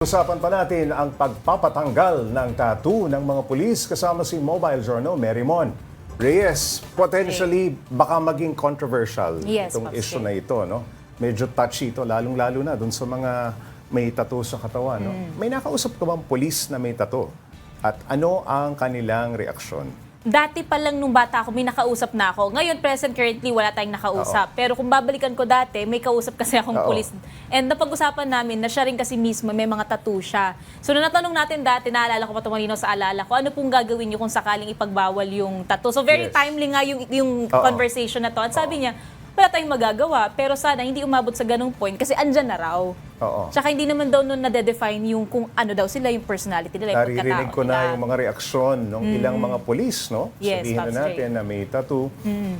Usapan pa natin ang pagpapatanggal ng tattoo ng mga pulis kasama si Mobile Journal Merrimon. Reyes, potentially baka maging controversial Yes, itong Pops issue Jay. na ito. No? Medyo touchy ito, lalong-lalo na dun sa mga may tattoo sa katawan. No? Mm. May nakausap ka bang pulis na may tattoo? At ano ang kanilang reaksyon? Dati pa lang nung bata ako, may nakausap na ako. Ngayon, present currently, wala tayong nakausap. Pero kung babalikan ko dati, may kausap kasi akong Oo. pulis. And napag-usapan namin na siya rin kasi mismo may mga tattoo siya. So, nung natanong natin dati, naalala ko pa tumanino sa alala ko, ano pong gagawin niyo kung sakaling ipagbawal yung tattoo? So, very Yes. timely nga yung, yung Oo. conversation na to. At sabi niya, wala tayong magagawa. Pero sana hindi umabot sa ganung point kasi andyan na raw. Oo. Tsaka hindi naman daw nun nade-define yung kung ano daw sila, yung personality nila, yung Naririnig ko na nila. yung mga reaksyon ng ilang mga pulis, no? Mm. Yes, Sabihin na natin. Mm. na may tattoo,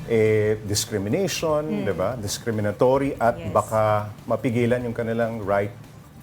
eh, discrimination, di ba? Discriminatory at Yes. baka mapigilan yung kanilang right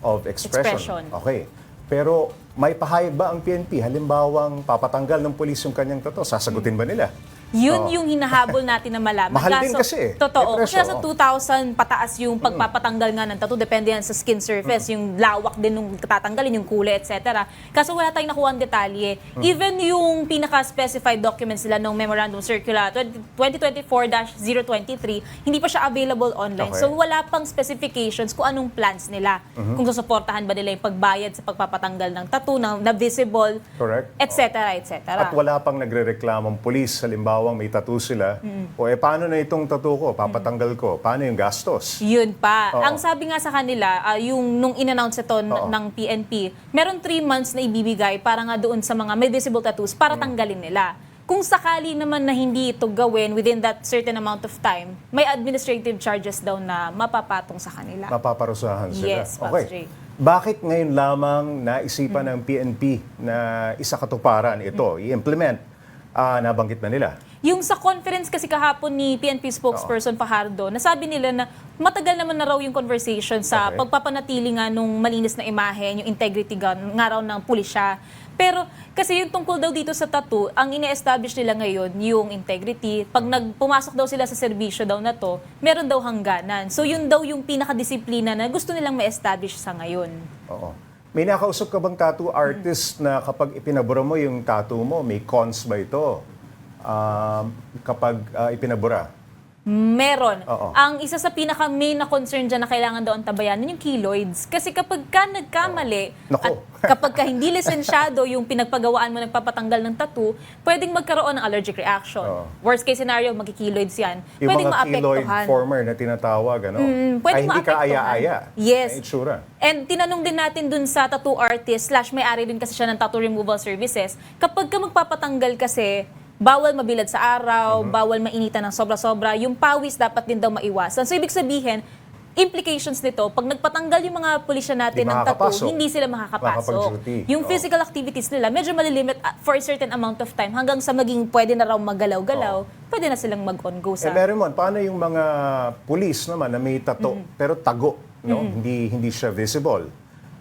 of expression. Expression. Okay. Pero may pahayag ba ang PNP? Halimbawang papatanggal ng pulis yung kanyang tattoo, sasagutin ba nila? Yun Oo. yung hinahabol natin na malaman. Mahal din kasi eh. Totoo. May Kasi presyo, sa oo. 2,000 pataas yung pagpapatanggal nga ng tattoo. Depende yan sa skin surface, yung lawak din nung tatanggalin, yung kulay, etc. Kaso wala tayong nakuha ang detalye. Even yung pinaka-specified documents nila ng Memorandum Circular 2024-023, hindi pa siya available online. Okay. So wala pang specifications kung anong plans nila. Kung susuportahan ba nila yung pagbayad sa pagpapatanggal ng tattoo, na, na visible, Correct. etc. etc. At wala pang nagre-reklamong pulis, halimbawang may tattoo sila, o eh paano na itong tattoo ko, papatanggal ko, paano yung gastos? Yun pa. Oo. Ang sabi nga sa kanila, ah, yung nung in-announce ito n- Oo. ng PNP, meron three months na ibibigay para nga doon sa mga may visible tattoos para Mm. tanggalin nila. Kung sakali naman na hindi ito gawin within that certain amount of time, may administrative charges daw na mapapatong sa kanila. mapaparusahan sila. Yes, Pops okay. Jay. Bakit ngayon lamang naisipan ng PNP na isa katuparan ito, i-implement? Ah, nabanggit na nila. Yung sa conference kasi kahapon ni PNP spokesperson Fajardo, nasabi nila na matagal naman na raw yung conversation sa Okay. pagpapanatili nga nung malinis na imahe, yung integrity nga, nga raw ng pulisya. Pero kasi yung tungkol daw dito sa tattoo, ang ine-establish nila ngayon yung integrity. Pag nagpumasok daw sila sa serbisyo daw na to, meron daw hangganan. So yun daw yung pinakadisiplina na gusto nilang ma-establish sa ngayon. Oo. May nakausap ka bang tattoo artist na kapag ipinabura mo yung tattoo mo, may cons ba ito? Um, kapag ah, ipinabura? Meron. Oo. Ang isa sa pinaka main na concern dyan na kailangan daw antabayanan yung keloids. Kasi kapag ka nagkamali, Naku. at kapag ka hindi lisensyado yung pinagpagawaan mo nagpapatanggal ng tattoo, pwedeng magkaroon ng allergic reaction. Oo. Worst case scenario, magki-keloids yan. Yung pwedeng mga keloid maapektuhan. former na tinatawag, ano? Mm, pwedeng Ay, hindi ka maapektuhan. aya-aya. Yes. Itsura. And tinanong din natin dun sa tattoo artist, slash may-ari din kasi siya ng tattoo removal services, kapag ka magpapatanggal kasi, bawal mabilad sa araw, Mhm. bawal mainitan ng sobra-sobra, yung pawis dapat din daw maiwasan. So ibig sabihin, implications nito, pag nagpatanggal yung mga pulisya natin ng tattoo, hindi sila makakapasok. Yung Oo. physical activities nila, medyo malilimit uh, for a certain amount of time hanggang sa maging pwede na raw maggalaw-galaw, pwede na silang mag-on-go Eh, sa... Meron paano yung mga police naman na may tato, Mm-hmm. pero tago, no? Hindi hindi siya visible.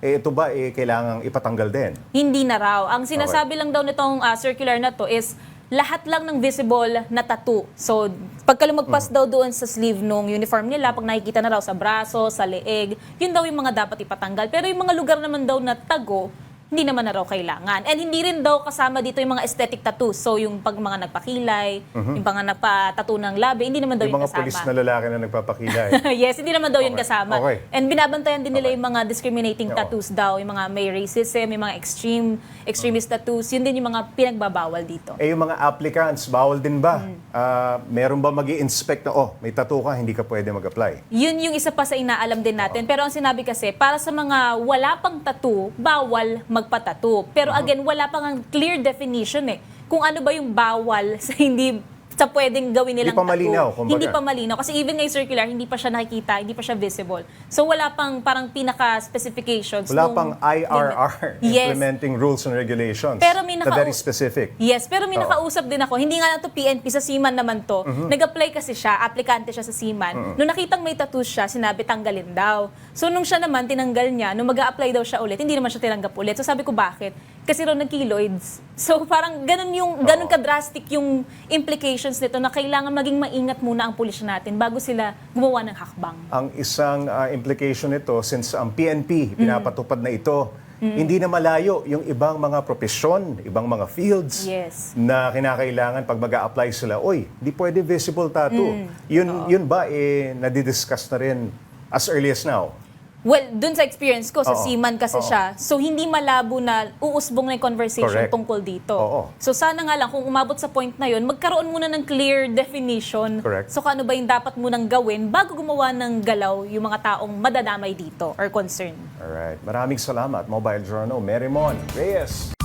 Eh, ito ba eh, kailangang ipatanggal din? Hindi na raw. Ang sinasabi lang daw nitong ah, circular na to is lahat lang ng visible na tattoo. So, pagka lumagpas daw doon sa sleeve nung uniform nila, pag nakikita na raw sa braso, sa leeg, yun daw yung mga dapat ipatanggal. Pero yung mga lugar naman daw na tago, hindi naman na raw kailangan. And hindi rin daw kasama dito yung mga aesthetic tattoos. So, yung pag mga nagpakilay, yung mga nagpa-tattoo ng labi, hindi naman daw Yung yung mga kasama. police na lalaki na nagpapakilay. yes, hindi naman daw yun Okay. kasama. Okay. And binabantayan din nila yung mga discriminating Oo. tattoos daw, yung mga may racism, yung mga extreme, extremist tattoos, yun din yung mga pinagbabawal dito. eh, yung mga applicants, bawal din ba? Mm. Ah, meron ba mag inspect na, oh, may tattoo ka, hindi ka pwede mag-apply? Yun yung isa pa sa inaalam din natin. Pero ang sinabi kasi, para sa mga wala pang tattoo, bawal magpa-tattoo. Pero again, wala pang ang clear definition eh. Kung ano ba yung bawal sa hindi sa pwedeng gawin nilang Hindi pa malinaw, kumbaga. Hindi pa malinaw. Kasi even ngay circular, hindi pa siya nakikita, hindi pa siya visible. So wala pang parang pinaka-specifications. Wala nung pang IRR. Yes. implementing rules and regulations. Pero may nakau- very specific. Yes, pero may Oo. nakausap din ako. Hindi nga lang to PNP, sa Seaman naman to. Mhm. Nag-apply kasi siya, aplikante siya sa Seaman. Nung nakitang may tattoo siya, sinabi tanggalin daw. So nung siya naman, tinanggal niya. Nung mag apply daw siya ulit, hindi naman siya tinanggap ulit. So sabi ko, bakit? Kasi raw nag-keloids. So parang ganun yung, ganun ka-drastic yung implications nito na kailangan maging maingat muna ang pulisya natin bago sila gumawa ng hakbang. Ang isang ah, implication nito, since ang PNP pinapatupad na ito, hindi na malayo yung ibang mga profesyon, ibang mga fields Yes. na kinakailangan pag mag apply sila, oy, di pwede visible tattoo. Yun, yun ba, eh, nadidiscuss na rin as early as now? Well, dun sa experience ko, sa Oo. seaman kasi Oo. siya, so hindi malabo na uusbong na yung conversation Correct. tungkol dito. Oo. So sana nga lang, kung umabot sa point na yun, magkaroon muna ng clear definition. Correct. So kung ano ba yung dapat munang gawin bago gumawa ng galaw yung mga taong madadamay dito or concerned. Alright, maraming salamat, Mobile Journal, Merrimon Reyes.